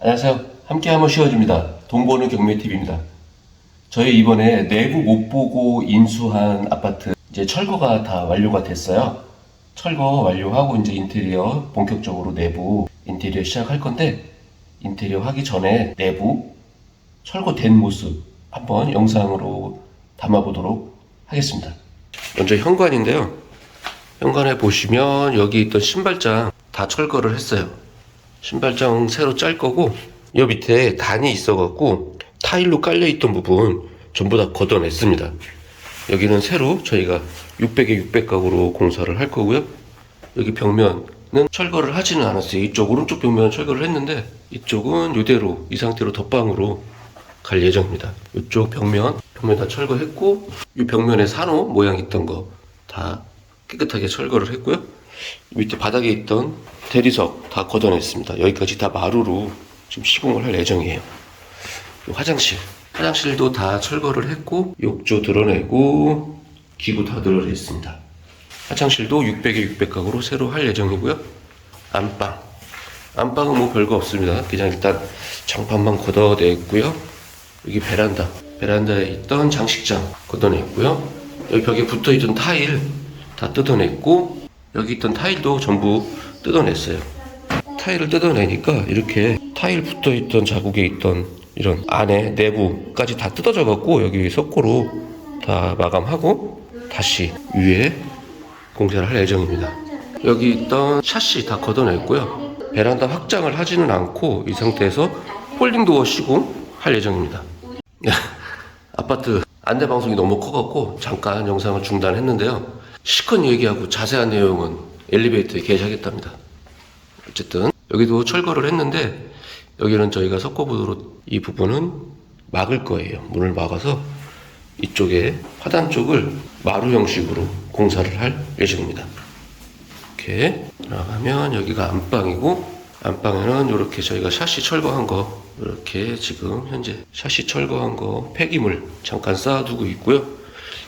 안녕하세요. 함께하면 쉬워집니다. 돈 버는 경매TV입니다. 저희 이번에 내부 못 보고 인수한 아파트 이제 철거가 다 완료가 됐어요. 철거 완료하고 이제 인테리어 본격적으로 내부 인테리어 시작할 건데 인테리어 하기 전에 내부 철거된 모습 한번 영상으로 담아보도록 하겠습니다. 먼저 현관인데요. 현관에 보시면 여기 있던 신발장 다 철거를 했어요. 신발장 새로 짤 거고 여 밑에 단이 있어갖고 타일로 깔려있던 부분 전부 다 걷어냈습니다. 여기는 새로 저희가 600에 600 각으로 공사를 할 거고요. 여기 벽면은 철거를 하지는 않았어요. 이쪽 오른쪽 벽면 철거를 했는데 이쪽은 이대로 이 상태로 덧방으로 갈 예정입니다. 이쪽 벽면 벽면 다 철거했고 이 벽면에 산호 모양 있던 거 다 깨끗하게 철거를 했고요. 밑에 바닥에 있던 대리석 다 걷어냈습니다. 여기까지 다 마루로 지금 시공을 할 예정이에요. 요 화장실 화장실도 다 철거를 했고 욕조 드러내고 기구 다 드러냈습니다. 화장실도 600에 600 각으로 새로 할 예정이고요. 안방 안방은 뭐 별거 없습니다. 그냥 일단 장판만 걷어냈고요. 여기 베란다 베란다에 있던 장식장 걷어냈고요. 여기 벽에 붙어 있던 타일 다 뜯어냈고 여기 있던 타일도 전부 뜯어냈어요. 타일을 뜯어내니까 이렇게 타일 붙어 있던 자국에 있던 이런 안에 내부까지 다 뜯어져 갖고 여기 석고로 다 마감하고 다시 위에 공사를 할 예정입니다. 여기 있던 샤시 다 걷어냈고요. 베란다 확장을 하지는 않고 이 상태에서 폴딩도어 시공할 예정입니다. 아파트 안내 방송이 너무 커갖고 잠깐 영상을 중단했는데요. 시컨 얘기하고 자세한 내용은 엘리베이터에 게시하겠답니다. 어쨌든 여기도 철거를 했는데 여기는 저희가 석고보드로 이 부분은 막을 거예요. 문을 막아서 이쪽에 화단 쪽을 마루 형식으로 공사를 할 예정입니다. 이렇게 나가면 여기가 안방이고 안방에는 이렇게 저희가 샤시 철거한 거 이렇게 지금 현재 샤시 철거한 거 폐기물 잠깐 쌓아두고 있고요.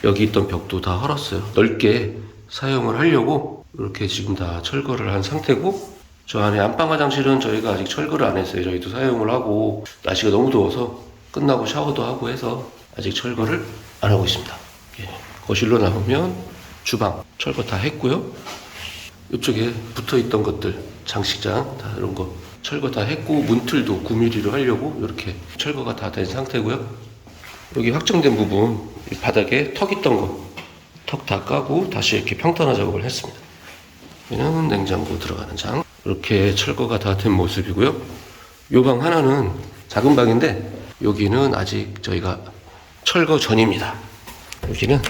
여기 있던 벽도 다 헐었어요. 넓게 사용을 하려고 이렇게 지금 다 철거를 한 상태고 저 안에 안방 화장실은 저희가 아직 철거를 안 했어요. 저희도 사용을 하고 날씨가 너무 더워서 끝나고 샤워도 하고 해서 아직 철거를 안 하고 있습니다. 예. 거실로 나오면 주방 철거 다 했고요. 이쪽에 붙어 있던 것들 장식장 다 이런 거 철거 다 했고 문틀도 9mm로 하려고 이렇게 철거가 다 된 상태고요. 여기 확정된 부분 이 바닥에 턱 있던 거 턱 다 까고 다시 이렇게 평탄화 작업을 했습니다. 여기는 냉장고 들어가는 장 이렇게 철거가 다 된 모습이고요. 요 방 하나는 작은 방인데 여기는 아직 저희가 철거 전입니다. 여기는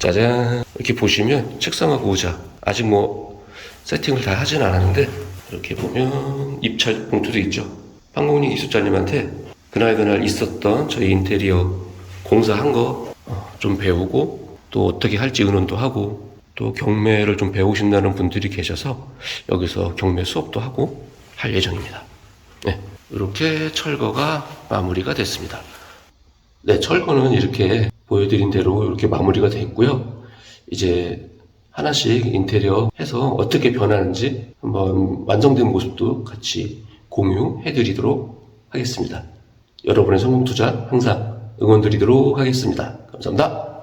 짜잔 이렇게 보시면 책상하고 의자 아직 뭐 세팅을 다 하진 않았는데 이렇게 보면 입찰 봉투도 있죠. 판공님 기술자님한테 그날 그날 있었던 저희 인테리어 공사한 거 좀 배우고 또 어떻게 할지 의논도 하고 또 경매를 좀 배우신다는 분들이 계셔서 여기서 경매 수업도 하고 할 예정입니다. 네, 이렇게 철거가 마무리가 됐습니다. 네, 철거는 이렇게 보여드린 대로 이렇게 마무리가 됐고요. 이제 하나씩 인테리어 해서 어떻게 변하는지 한번 완성된 모습도 같이 공유해 드리도록 하겠습니다. 여러분의 성공 투자 항상 응원 드리도록 하겠습니다. 감사합니다.